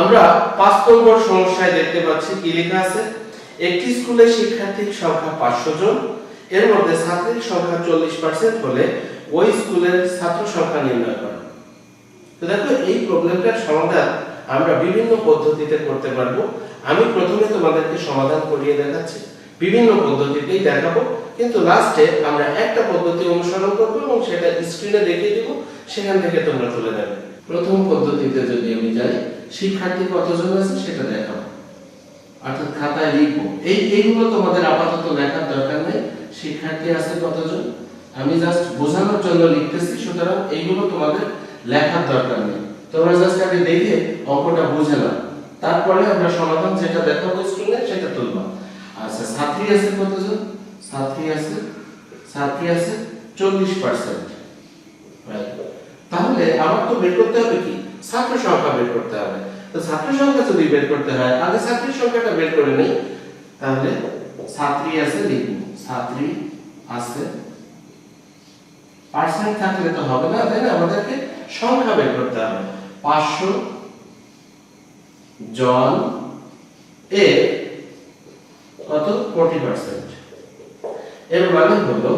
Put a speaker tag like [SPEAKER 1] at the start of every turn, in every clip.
[SPEAKER 1] আমরা পাঁচ নম্বর সমস্যায় দেখতে পাচ্ছি, কি লেখা আছে? একটি স্কুলে শিক্ষার্থীর সংখ্যা পাঁচশো জন, এর মধ্যে ছাত্রীর সংখ্যা চল্লিশ পার্সেন্ট হলে ওই স্কুলের ছাত্র সংখ্যা নির্ণয় করা। তো দেখো, এই প্রবলেমটার সমাধান আমরা বিভিন্ন পদ্ধতিতে করতে পারব। আমি প্রথমে তোমাদেরকে সমাধান করিয়ে দেখাচ্ছি। বিভিন্ন পদ্ধতিতেই দেখাবো। কিন্তু লাস্টে আমরা একটা পদ্ধতি অনুসরণ করব এবং সেটা স্ক্রিনে দেখিয়ে দিব। সেখান থেকে তোমরা তুলে নেবে। প্রথম পদ্ধতিতে যদি আমি যাই শিক্ষার্থী কতজন আছে সেটা দেখাবো। অর্থাৎ খাতায় লিখব। এই, এইগুলো তোমাদের আপাতত লেখার দরকার নেই। শিক্ষার্থী আছে কতজন? আমি জাস্ট বোঝানোর জন্য লিখতেছি, সুতরাং এইগুলো তোমাদের লেখার দরকার নেই। তোমরা জাস্ট আগে দেখে অঙ্কটা বুঝে নাও। তারপরে আমরা সমাধান যেটা দেখাবো স্ক্রিনে সেটা তুলবো। আচ্ছা ছাত্রী আছে কতজন? ছাত্রী আছে? ছাত্রী আছে চল্লিশ পার্সেন্ট তাহলে আমার তো বের করতে হবে কি? ছাত্র সংখ্যা বের করতে হবে। তো ছাত্র সংখ্যা যদি বের করতে হয় আগে ছাত্রীর সংখ্যাটা বের করে নেই। তাহলে ছাত্রী আছে লিখব। ছাত্রী আছে। পার্সেন্ট থাকলে তো হবে না, তাই আমাদেরকে সংখ্যা বের করতে হবে। পাঁচশো জন এর কত? ফোর্টি পার্সেন্ট এর মানে হলো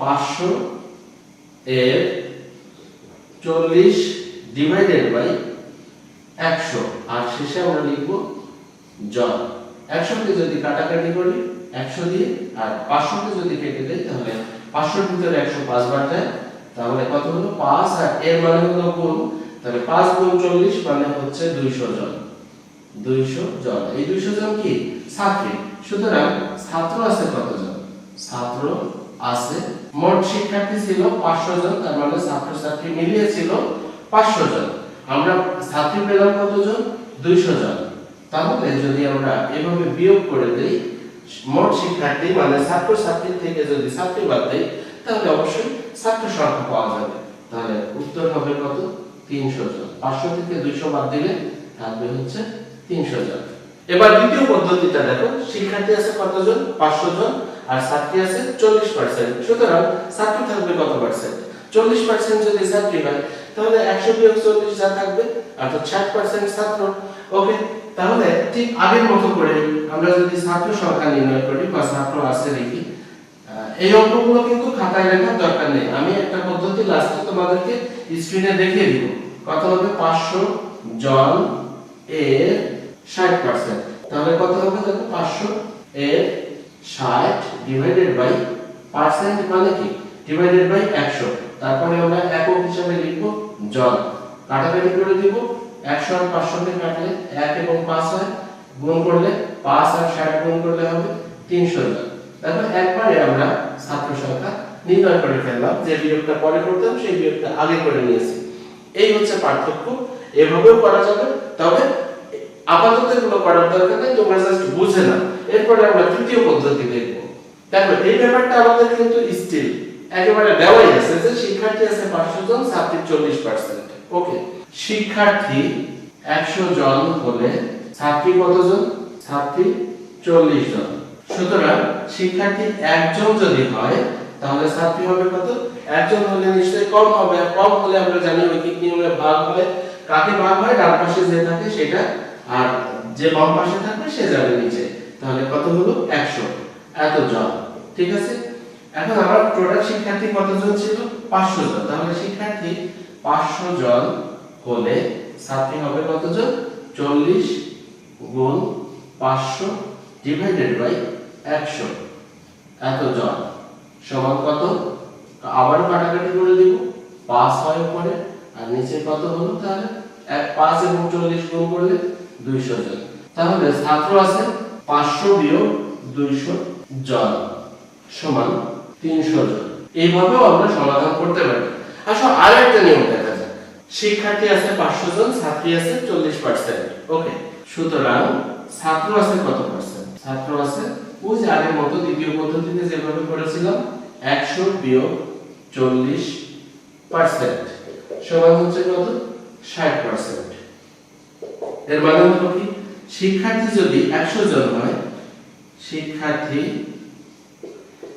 [SPEAKER 1] পাঁচশো এর চল্লিশ ডিভাইডেড বাই একশো। আর শেষে আমরা লিখব জন। একশোকে যদি কাটাকাটি করি, একশো দিয়ে, আর পাঁচশোকে যদি কেটে দেয় তাহলে পাঁচশোর ভিতরে একশো পাঁচ বার যায়, তাহলে কত হলো? পাঁচ, আর এর মানে হলো গুণ। তাহলে পাঁচ গুণ চল্লিশ মানে হচ্ছে দুইশো জন। দুইশো জন। এই দুইশো জন কি? ছাত্রী। সুতরাং ছাত্র আছে কতজন? ছাত্র আছে। মোট শিক্ষার্থী ছিল পাঁচশো জন, তার মানে ছাত্র ছাত্রী মিলিয়ে ছিল পাঁচশো জন। আমরা ছাত্রী পেলাম কতজন? দুইশো জন। তাহলে যদি আমরা এভাবে বিয়োগ করে মোট শিক্ষার্থী মানে ছাত্র ছাত্রী থেকে যদি ছাত্রী বাদ দেই, তাহলে অবশ্যই ছাত্র সংখ্যা পাওয়া যাবে। তাহলে উত্তর হবে কত? তিনশো জন। পাঁচশো থেকে দুইশো বাদ দিলে থাকবে হচ্ছে তিনশো জন। এবার দ্বিতীয় পদ্ধতিটা দেখো। শিক্ষার্থী আছে কতজন? পাঁচশো জন। আর ছাত্রী আছে চল্লিশ পার্সেন্ট সুতরাং ছাত্রী থাকবে কত পার্সেন্ট চল্লিশ পার্সেন্ট যদি ছাত্রী হয়, তাহলে একশো বিয়োগ চল্লিশ যা থাকবে, অর্থাৎ ষাট পার্সেন্ট ছাত্র। ওকে, তাহলে ঠিক আগের মতো করে আমরা যদি ছাত্র সংখ্যা নির্ণয় করি বা ছাত্র আছে দেখি এই অঙ্কগুলো কিন্তু খাতায় লেখার দরকার নেই। আমি একটা পদ্ধতি লাস্টে তোমাদেরকে স্ক্রিনে দেখিয়ে দিব। কত হবে? পাঁচশো জন এর ষাট পার্সেন্ট তাহলে কত হবে দেখো? পাঁচশো এর ষাট ডিভাইডেড বাই পার্সেন্ট মানে কি? ডিভাইডেড বাই একশো। তারপরে আমরা একক হিসাবে লিখব জন কাটাকাটি করে দিব, একশো আর পাঁচশোকে কাটলে এক এবং পাঁচ হয়, গুণ করলে পাঁচ আর ষাট গুণ করলে হবে তিনশো জন। দেখো একবারে আমরা ছাত্র সংখ্যা নির্ণয় করে ফেললাম, যে বিয়োগটা পরে করতাম সেই বিয়োগটা আগে করে নিয়েছি। এই হচ্ছে পার্থক্য। এভাবেও করা যাবে, তবে আপাতত এগুলো করার দরকার নেই, তোমরা জাস্ট বুঝে না এরপরে আমরা তৃতীয় পদ্ধতি দেখব। দেখো, এই ব্যাপারটা আমাদের কিন্তু স্টিল একেবারে দেওয়াই আছে যে শিক্ষার্থী আছে পাঁচশো জন, ছাত্রী চল্লিশ পার্সেন্ট ওকে শিক্ষার্থী একশো জন হলে ছাত্রী কতজন? ছাত্রী চল্লিশ জন। সুতরাং শিক্ষার্থী একজন যদি হয়, তাহলে ছাত্রী হবে কত? একজন হলে নিশ্চয়ই কম হবে। কম হলে আমরা জানি ঐকিক নিয়মে ভাগ হলে কাকে ভাগ হয়? ডান পাশে যে থাকে সেটা। আর যে বাম পাশে থাকবে সে যাবে নিচে। তাহলে কত হলো? একশো। এত জন ঠিক আছে? এখন আমার টোটাল শিক্ষার্থী কতজন ছিল? পাঁচশো জন। তাহলে শিক্ষার্থী পাঁচশো জন হলে ছাত্রী হবে কতজন চল্লিশ গুণ পাঁচশো ডিভাইডেড বাই একশো। এত জন। সমান কত? আবার কাটাকাটি করে দিব। পাঁচ হয় পরে আর নিচে কত হলো তাহলে? এক, পাঁচ এবং চল্লিশ গুণ করলে দুইশো জন। তাহলে ছাত্র আছে পাঁচশো বিয়োগ দুইশো জন সমান তিনশো জন। এইভাবেও আমরা সমাধান করতে পারি। আসলে আর একটা নিয়ম দেখা শিক্ষার্থী আছে পাঁচশো জন, ছাত্রী আছে চল্লিশ পার্সেন্ট ওকে সুতরাং ছাত্র আছে কত পার্সেন্ট ছাত্র আছে যে আগের মতো দ্বিতীয় পদ্ধতিতে যেভাবে করেছিলাম, একশো বিয়োগ চল্লিশ পার্সেন্ট সমান হচ্ছে কত? ষাট পার্সেন্ট এর মানে হলো কি? শিক্ষার্থী যদি একশো জন হয়, শিক্ষার্থী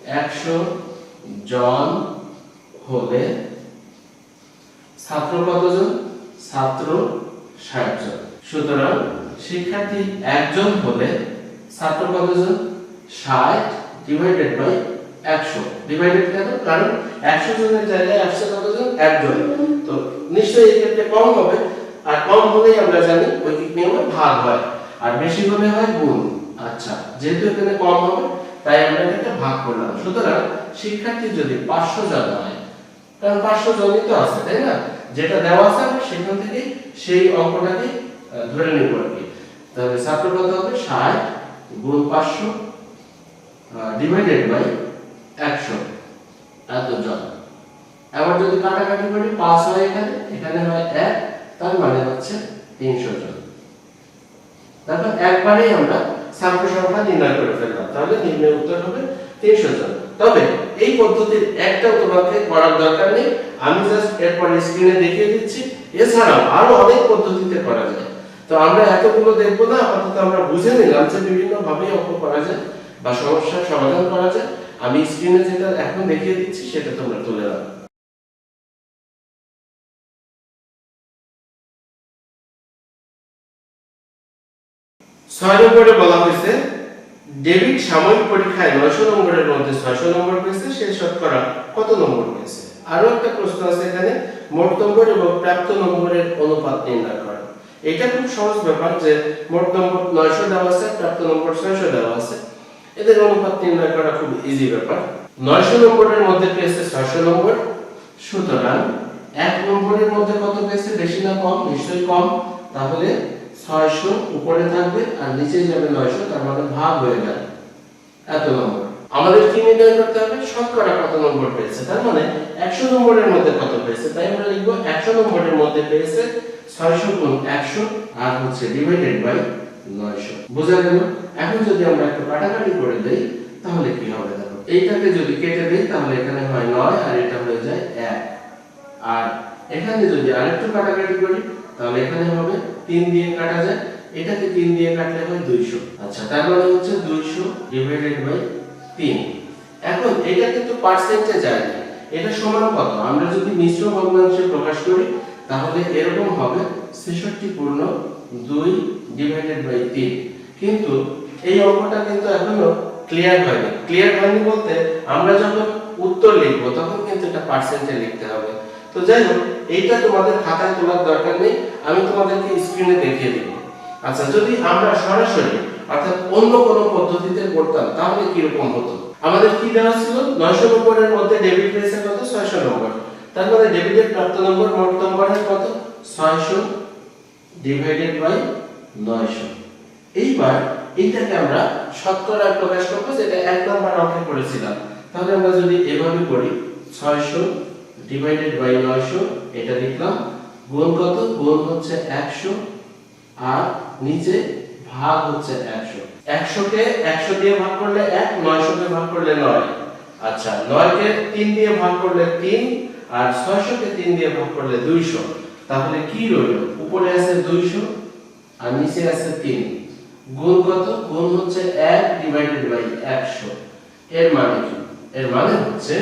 [SPEAKER 1] একশো জন হলে ছাত্র কতজন? ছাত্র ষাট জন। সুতরাং শিক্ষার্থী একজন হলে ছাত্র কতজন? ষাট ডিভাইডেড বাই একশো। ডিভাইডেড কেন? কারণ একশো জনের জায়গায় একশো কতজন? একজন। তো নিশ্চয়ই এই ক্ষেত্রে কম হবে। আর কম হলেই আমরা জানি ঐকিক নিয়মে ভাগ হয়। আর বেশি হলে হয় গুণ। আচ্ছা যেহেতু এখানে কম হবে তাই আমরা এটাকে ভাগ করলাম। সুতরাং শিক্ষার্থী যদি পাঁচশো জন হয় কারণ পাঁচশো জনই তো আছে, তাই না? যেটা দেওয়া আছে আমরা সেখান থেকে সেই অঙ্কটাকে ধরে নিব আর কি। তাহলে ছাত্র কত হবে? ষাট গুণ পাঁচশো ডিভাইডেড বাই একশো। এত জন এবার যদি কাটাকাটি করি, পাঁচ হয় এখানে এখানে হয় এক, তার মানে হচ্ছে তিনশো জন। তারপর একবারেই আমরা ছাত্র সংখ্যা নির্ণয় করে ফেললাম। তাহলে উত্তর হবে তিনশো জন তবে এই পদ্ধতির তোমাকে করার দরকার নেই। আমি জাস্ট এরপর স্ক্রিনে দেখিয়ে দিচ্ছি। এছাড়াও আরও অনেক পদ্ধতিতে করা যায়। তো আমরা এতগুলো দেখব না, আপাতত আমরা বুঝে নিলাম যে বিভিন্ন ভাবে অঙ্ক করা যায় বা সমস্যার সমাধান করা যায়। আমি স্ক্রিনে যেটা এখন দেখিয়ে দিচ্ছি, সেটা তোমরা তুলে নাও। ছয় নম্বরে বলা হয়েছে। ডেভিড সাময়িক পরীক্ষায় নয়শো নম্বরের মধ্যে ছয়শো নম্বর পেয়েছে, সে শতকরা কত নম্বর পেয়েছে? আরও একটা প্রশ্ন আছে এখানে, মোট নম্বর এবং প্রাপ্ত নম্বরের অনুপাত নির্ণয় করা। এটা খুব সহজ ব্যাপার যে মোট নম্বর নয়শো দেওয়া আছে, প্রাপ্ত নম্বর ছয়শো দেওয়া আছে। এদের অনুপাত নির্ণয় করা খুব ইজি ব্যাপার। নয়শো নম্বরের মধ্যে পেয়েছে ছয়শো নম্বর, সুতরাং এক নম্বরের মধ্যে কত পেয়েছে? বেশি না কম? নিশ্চয়ই কম। তাহলে ছয়শো উপরে থাকবে আর নিচে যাবে নয়শো, তার মানে ভাগ হয়ে গেল এত নম্বর। আমাদের কি নির্ণয় করতে হবে, শতকরা কত নম্বর পেয়েছে? তার মানে একশো নম্বরের মধ্যে কত পেয়েছে? তাই আমরা লিখব একশো নম্বরের মধ্যে পেয়েছে ছয়শো গুণ একশো আর হচ্ছে ডিভাইডেড বাই নয়শো। বোঝা গেল? এখন যদি আমরা একটু কাটাকাটি করে দেই, তাহলে কি হবে দেখো? এইটাকে যদি কেটে দেই, তাহলে এখানে হয় নয় আর এটা হয়ে যায় এক। আর এখানে যদি আরেকটু কাটাকাটি করি তাহলে এখানে হবে তিন দিয়ে কাটা যায়। এটাকে তিন দিয়ে কাটলে হয় দুইশো। আচ্ছা তার মানে হচ্ছে দুইশো ডিভাইডেড বাই তিন। এখন এটা কিন্তু পার্সেন্টে যায় না। এটা সমান কত? আমরা যদি মিশ্র ভগ্নাংশে প্রকাশ করি, তাহলে এরকম হবে ছেষট্টি পূর্ণ দুই ডিভাইডেড বাই তিন। কিন্তু এই অঙ্কটা কিন্তু এখনও ক্লিয়ার হয়নি। ক্লিয়ার হয়নি বলতে আমরা যখন উত্তর লিখব, তখন কিন্তু এটা পার্সেন্টে লিখতে হবে। তো যাই হোক এইটা তোমাদের খাতায় তোলার দরকার নেই, আমি তোমাদেরকে স্ক্রিনে দেখিয়ে দিব। আচ্ছা যদি আমরা সরাসরি, অর্থাৎ অন্য কোনো পদ্ধতিতে করতাম তাহলে কীরকম হতো? আমাদের কি দেওয়া ছিল? নয়শো নম্বরের মধ্যে ডেবিট পেয়েছে কত? ছয়শো নম্বর। তার মানে ডেবিটের প্রাপ্ত নম্বর, মোট নম্বরের কত? ছয়শো ডিভাইডেড বাই নয়শো। এইবার এইটাকে আমরা শতকরায় প্রকাশ করব, যেটা এক নম্বর অঙ্কে করেছিলাম। তাহলে আমরা যদি এভাবে করি, ছয়শো ডিভাইডেড বাই নয়শো, এটা লিখলাম, গুণ কত? গুণ হচ্ছে একশো, আর নিচে ভাগ হচ্ছে একশো। একশোকে একশো দিয়ে ভাগ করলে এক নয়শোকে ভাগ করলে নয়। আচ্ছা নয়কে তিন দিয়ে ভাগ করলে তিন, আর ছয়শোকে তিন দিয়ে ভাগ করলে দুইশো। তাহলে কি রইল? উপরে আছে দুইশো, আর নিচে আছে তিন। গুণ কত? গুণ হচ্ছে এক ডিভাইডেড বাই একশো। এর মানে কি? এর মানে হচ্ছে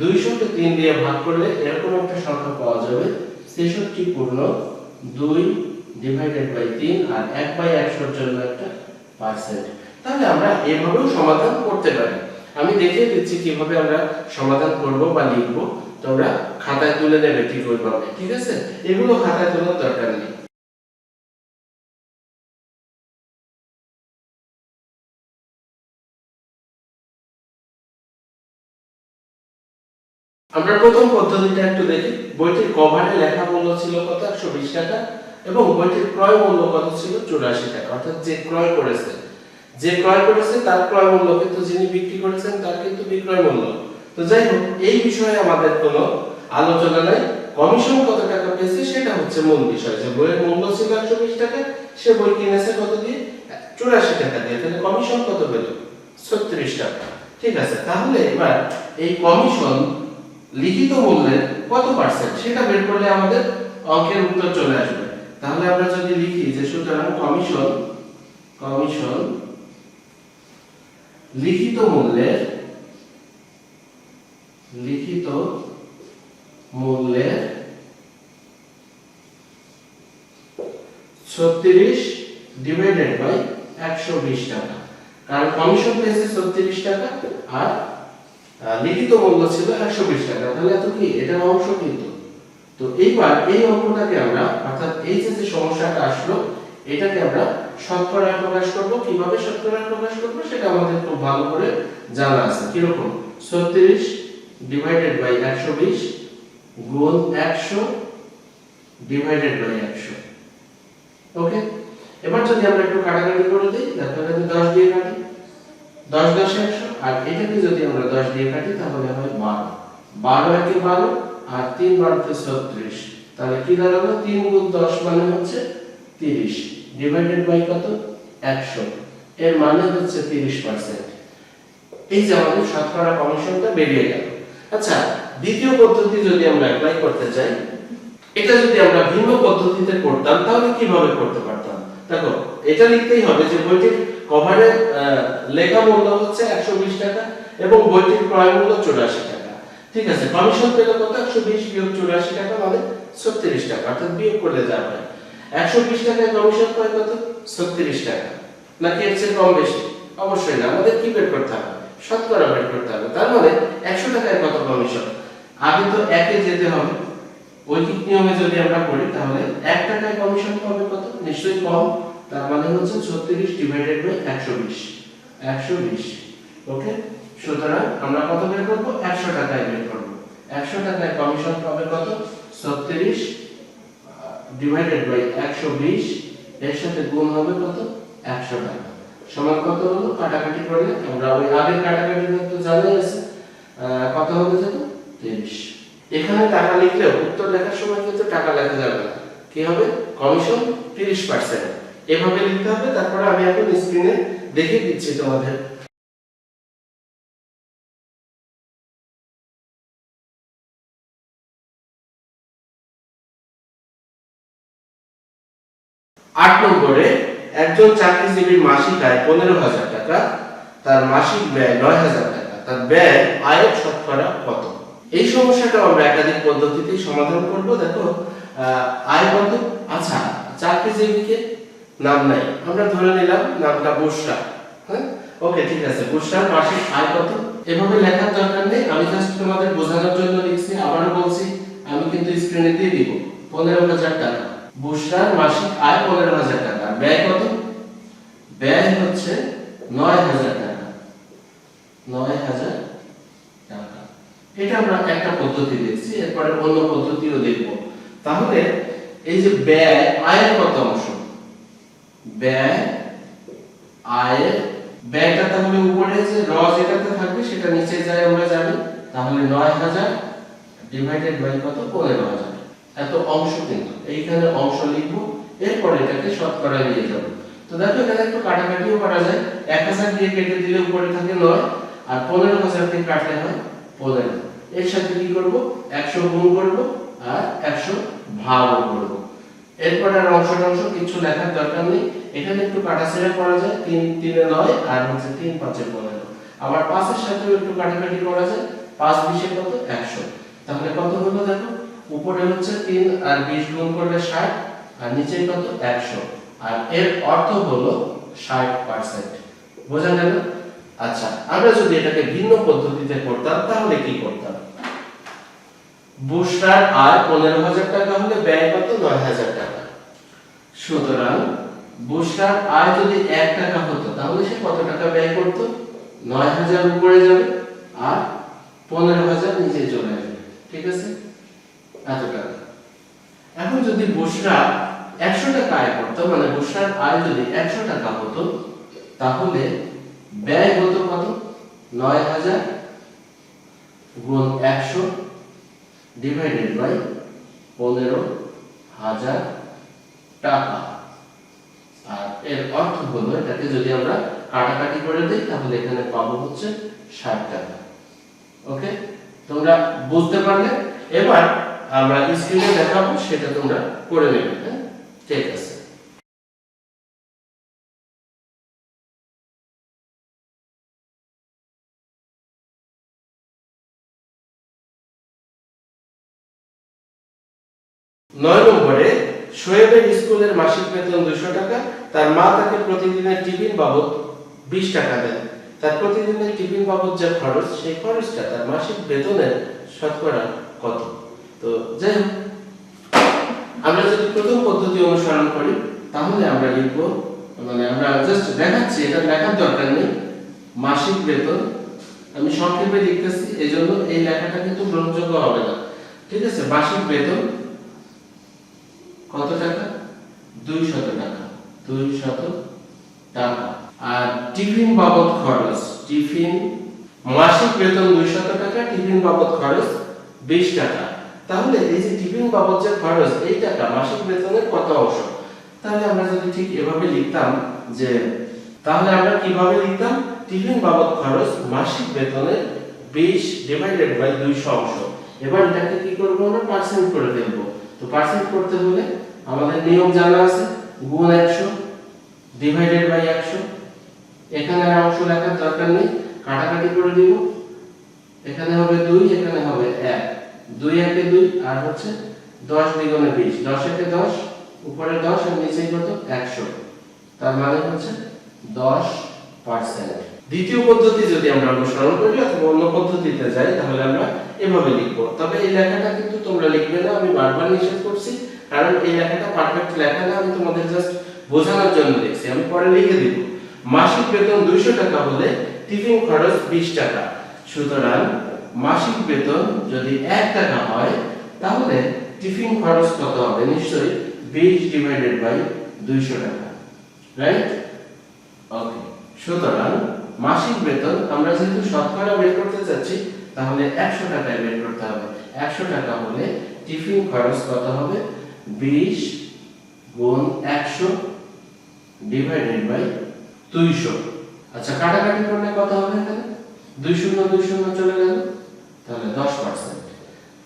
[SPEAKER 1] দুইশোকে তিন দিয়ে ভাগ করলে এরকম একটা সংখ্যা পাওয়া যাবে। ছেষট্টি পূর্ণ দুই ডিভাইডেড বাই তিন আর এক বাই একশোর জন্য একটা পার্সেন্ট তাহলে আমরা এভাবেও সমাধান করতে পারি। আমি দেখিয়ে দিচ্ছি কীভাবে আমরা সমাধান করব বা লিখব। তোমরা খাতায় তুলে নেবে ঠিক ওইভাবে ঠিক আছে? এগুলো খাতায় তোলার দরকার নেই। আমরা প্রথম পদ্ধতিটা একটু দেখি। বইটির কভারে লেখা মূল্য ছিল কত? একশো বিশ টাকা এবং বইটির ক্রয় মূল্য কত ছিল? চুরাশি টাকা। অর্থাৎ যে ক্রয় করেছে। যে ক্রয় করেছে, তার ক্রয় মূল্য কিন্তু যিনি বিক্রি করেছেন, তার কিন্তু বিক্রয় মূল্য। তো যাই হোক, এই বিষয়ে আমাদের কোনো আলোচনা নাই। কমিশন কত টাকা পেয়েছে, সেটা হচ্ছে মূল বিষয়। যে বইয়ের মূল্য ছিল একশো বিশ টাকা, সে বই কিনেছে কত দিয়ে? চুরাশি টাকা দিয়ে। তাহলে কমিশন কত পেল? ছত্রিশ টাকা। ঠিক আছে, তাহলে এবার এই কমিশন লিখিত মূল্যের কত পার্সেন্ট সেটা বের করলে আমাদের অঙ্কের উত্তর চলে আসবে। তাহলে আমরা যদি লিখি যে সুতরাং কমিশন কমিশন লিখিত মূল্যের লিখিত মূল্যের ছত্রিশ ডিভাইডেড বাই একশো বিশ টাকা। কারণ কমিশন পেয়েছে ছত্রিশ টাকা, আর লিখিত মূল্য ছিল একশো বিশ টাকা। তাহলে এত কি? এটার অংশ কিন্তু। তো এইবার এই অঙ্কটাকে আমরা, অর্থাৎ এই যে সমস্যাটা আসলো, এটাকে আমরা শতকরায় প্রকাশ করব। কীভাবে শতকরায় প্রকাশ করব সেটা আমাদের খুব ভালো করে জানা আছে। কীরকম? ছত্রিশ ডিভাইডেড বাই একশো বিশ গুণ একশো ডিভাইডেড বাই একশো। ওকে এবার যদি আমরা একটু কাটাকাটি করে দিই, তাহলে দশ দিয়ে কাটি। দশ দশ একশো। আর এটাকে যদি আমরা দশ দিয়ে কাটি, তাহলে হয় বারো। বারো একে বারো আর তিন বারোতে ছত্রিশ। তাহলে কি দাঁড়াল? তিন গুণ দশ মানে হচ্ছে তিরিশ। ডিভাইডেড বাই কত? একশো। এর মানে হচ্ছে তিরিশ পার্সেন্ট এই যে আমাদের শতকরা কমিশনটা বেরিয়ে গেল। আচ্ছা দ্বিতীয় পদ্ধতি যদি আমরা অ্যাপ্লাই করতে চাই, এটা যদি আমরা ভিন্ন পদ্ধতিতে করতাম, তাহলে কীভাবে করতে পারতাম? দেখো, এটা লিখতেই হবে যে বইটির কভারে লেখা মূল্য হচ্ছে একশো বিশ টাকা এবং বইটির ক্রয় মূল্য চুরাশি টাকা। ঠিক আছে কমিশন পেলে কত? একশো বিশ বিয়োগ চুরাশি টাকা মানে ছত্রিশ টাকা, অর্থাৎ বিয়োগ করলে যা হয়। একশো বিশ টাকায় কমিশন পায় কত? ছত্রিশ টাকা। নাকি এর চেয়ে কম বেশি? অবশ্যই না, আমাদের কি বের করতে হবে? শতকরা বের করতে হবে। তার মানে একশো টাকায় কত কমিশন আগে তো একে যেতে হবে। ঐকিক নিয়মে যদি আমরা করি তাহলে এক টাকায় কমিশন পাবে কত? নিশ্চয়ই কম। তার মানে হচ্ছে ছত্রিশ ডিভাইডেড বাই একশো বিশ। একশো বিশ ওকে সুতরাং আমরা কত বের করব? একশো টাকায় বের করব। একশো টাকায় কমিশন পাবে কত? ছত্রিশ ডিভাইডেড বাই একশো বিশ, এর সাথে গুণ হবে কত? একশো টাকা। সমান কত হলো? কাটাকাটি করলে আমরা ওই আগের কাটাকাটি তো জানাই আছে কত হবে জানো? তিরিশ। এখানে টাকা লিখলে উত্তর লেখার সময় কিন্তু টাকা লেখা যাবে না। কি হবে? কমিশন তিরিশ পার্সেন্ট এভাবে লিখতে হবে, তারপরে আমি এখন স্ক্রিনে দেখিয়ে দিচ্ছি তোমাদের। আট নম্বরে একজন চাকরিজীবীর মাসিক আয় পনেরো হাজার টাকা, তার মাসিক ব্যয় নয় হাজার টাকা, তার ব্যয় আয়ের শতকরা কত? এই সমস্যাটা আমরা একাধিক পদ্ধতিতে সমাধান করব। দেখো আয় কত? আচ্ছা চাকরিজীবীকে নাম নাই। আমরা ধরে নিলাম নামটা বুসরা হ্যাঁ? ওকে, ঠিক আছে। বুসরার মাসিক আয় কত? এভাবে লেখার দরকার নেই। আমি জাস্ট তোমাদের বোঝানোর জন্য লিখছি, আবারও বলছি, আমি কিন্তু স্ক্রিনে দিয়ে দিব। পনেরো হাজার টাকা। বুসরার মাসিক আয় পনেরো হাজার টাকা। ব্যয় কত? ব্যয় হচ্ছে নয় হাজার টাকা। নয় হাজার টাকা। এটা আমরা একটা পদ্ধতি দেখছি, এরপরে অন্য পদ্ধতিও দেখব। তাহলে এই যে ব্যয়, আয়ের কত অংশ? ব্যয়, আয়ের, ব্যয়টা তাহলে উপরে যে র যেটাতে থাকবে সেটা নিচে যায় আমরা জানি, তাহলে নয় হাজার ডিভাইডেড বাই কত? এত অংশ কিন্তু। এইখানে অংশ লিখব, এরপর এটাকে নিয়ে যাব। তো দেখো এখানে একটু কাটাকাটিও করা যায়। এক হাজার দিয়ে কেটে দিলে উপরে থাকে নয়, আর পনেরো হাজার দিয়ে কাটলে হয় পনেরো। এর সাথে কি করব? একশো গুণ করব আর একশো ভাগও করব। এরপরে আর অংশ অংশ কিছু লেখার দরকার নেই। এখানে একটু কাটাছেড়া করা যায়, তিন, তিনে নয়, আর হচ্ছে তিন, পাঁচে পনেরো। আবার পাঁচের সাথেও একটু কাটাকাটি করা যায়, পাঁচ, বিশে কত? একশো। তাহলে কত হলো দেখো? উপরে হচ্ছে তিন, আর বিশ গুণ করলে ষাট, আর নিচে কত? একশো। আর এর অর্থ হলো ষাট পার্সেন্ট। বোঝা গেল? আচ্ছা আমরা যদি এটাকে ভিন্ন পদ্ধতিতে করতাম, তাহলে কি করতাম? বুসরার আয় পনেরো হাজার টাকা হলে ব্যয় কত? নয় হাজার টাকা। সুতরাং বুসরার আয় যদি এক টাকা হতো, তাহলে সে কত টাকা ব্যয় করত? নয় হাজার উপরে যাবে আর পনেরো হাজার নিচে চলে আসবে। ঠিক আছে? এত টাকা। এখন যদি বুসরা একশো টাকা আয় করতো মানে বুসরার আয় যদি একশো টাকা হতো, তাহলে ব্যয় হতো কত? নয় হাজার গুণ একশো ডিভাইডেড বাই পনেরো হাজার টাকা। আর এর অর্থ হলো, এটাকে যদি আমরা কাটাকাটি করে দিই, তাহলে এখানে পাবো হচ্ছে ষাট টাকা। ওকে? তোমরা বুঝতে পারলে? এবার আমরা স্ক্রিনে দেখাবো, সেটা তোমরা করে নেবে হ্যাঁ? ঠিক আছে। নয় নম্বরে শোয়েবের স্কুলের মাসিক বেতন দুশো টাকা, তার মা তাকে প্রতিদিনের টিফিন বাবদ বিশ টাকা দেন। তার প্রতিদিনের টিফিন বাবদ যে খরচ, সেই খরচটা তার মাসিক বেতনের শতকরা কত? তো যাই হোক, আমরা যদি প্রথম পদ্ধতি অনুসরণ করি, তাহলে আমরা লিখব মানে আমরা জাস্ট দেখাচ্ছি, এটা লেখার দরকার নেই। মাসিক বেতন, আমি সংক্ষেপে লিখতেছি এই জন্য এই লেখাটা কিন্তু গ্রহণযোগ্য হবে না। ঠিক আছে? মাসিক বেতন কত টাকা? দুই শত টাকা। দুই শত টাকা। আর টিফিন বাবদ খরচ, টিফিন, মাসিক বেতন দুই শত টাকা, টিফিন বাবদ খরচ বিশ টাকা। তাহলে এই যে টিফিন বাবদ যে খরচ, এই টাকা মাসিক বেতনের কত অংশ? তাহলে আমরা যদি ঠিক এভাবে লিখতাম যে, তাহলে আমরা কীভাবে লিখতাম? টিফিন বাবদ খরচ মাসিক বেতনের বিশ ডিভাইডেড বাই দুইশো অংশ। এবার এটাকে কি করব আমরা? পার্সেন্ট করে ফেলব। তো পার্সেন্ট করতে হলে আমাদের নিয়ম জানা আছে, গুণ একশো ডিভাইডেড বাই একশো। এখানে আর অংশ লেখার দরকার নেই, কাটাকাটি করে দিব। এখানে হবে দুই, এখানে হবে এক। দুই একে দুই, আর হচ্ছে দশ দ্বিগুণে বিশ। দশ একে দশ, উপরে দশ আর নিচে কত? একশো। তার মানে হচ্ছে দশ পার্সেন্ট দ্বিতীয় পদ্ধতি যদি আমরা অনুসরণ করি অথবা অন্য পদ্ধতিতে যাই, তাহলে আমরা এভাবে লিখব। তবে এই লেখাটা কিন্তু তোমরা লিখবে না, আমি বারবার নিষেধ করছি। কারণ এই লেখাটা পারফেক্ট লেখা না, আমি তোমাদের জাস্ট বোঝানোর জন্য লিখছি আমি পরে লিখে দিব। মাসিক বেতন দুইশো টাকা হলে টিফিন খরচ বিশ টাকা। সুতরাং মাসিক বেতন যদি এক টাকা হয়, তাহলে টিফিন খরচ কত হবে? নিশ্চয়ই বিশ ডিভাইডেড বাই দুইশো টাকা। রাইট ওকে সুতরাং মাসিক বেতন, আমরা যেহেতু শতকরা বের করতে চাচ্ছি, তাহলে একশো টাকায় বের করতে হবে। একশো টাকা হলে টিফিন খরচ কত হবে? বিশ গুণ একশো ডিভাইডেড বাই দুইশো। আচ্ছা কাটাকাটি করলে কত হবে এখানে দুই শূন্য চলে গেল। তাহলে দশ পার্সেন্ট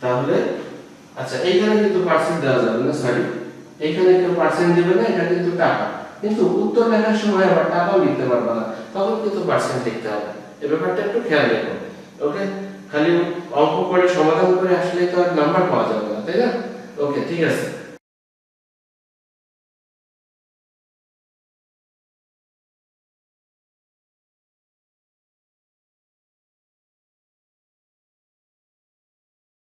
[SPEAKER 1] তাহলে আচ্ছা এইখানে কিন্তু পার্সেন্ট দেওয়া যাবে না সরি এইখানে কেউ পার্সেন্ট দেবে না এটা কিন্তু টাকা। কিন্তু উত্তর লেখার সময় আবার টাকাও লিখতে পারবে না। তখন কিন্তু পার্সেন্ট লিখতে হবে। এই ব্যাপারটা একটু খেয়াল রেখো। ওকে খালি অঙ্ক করে সমাধান করে আসলে তো আর নাম্বার পাওয়া যাবে না, তাই না? ওকে ঠিক আছে।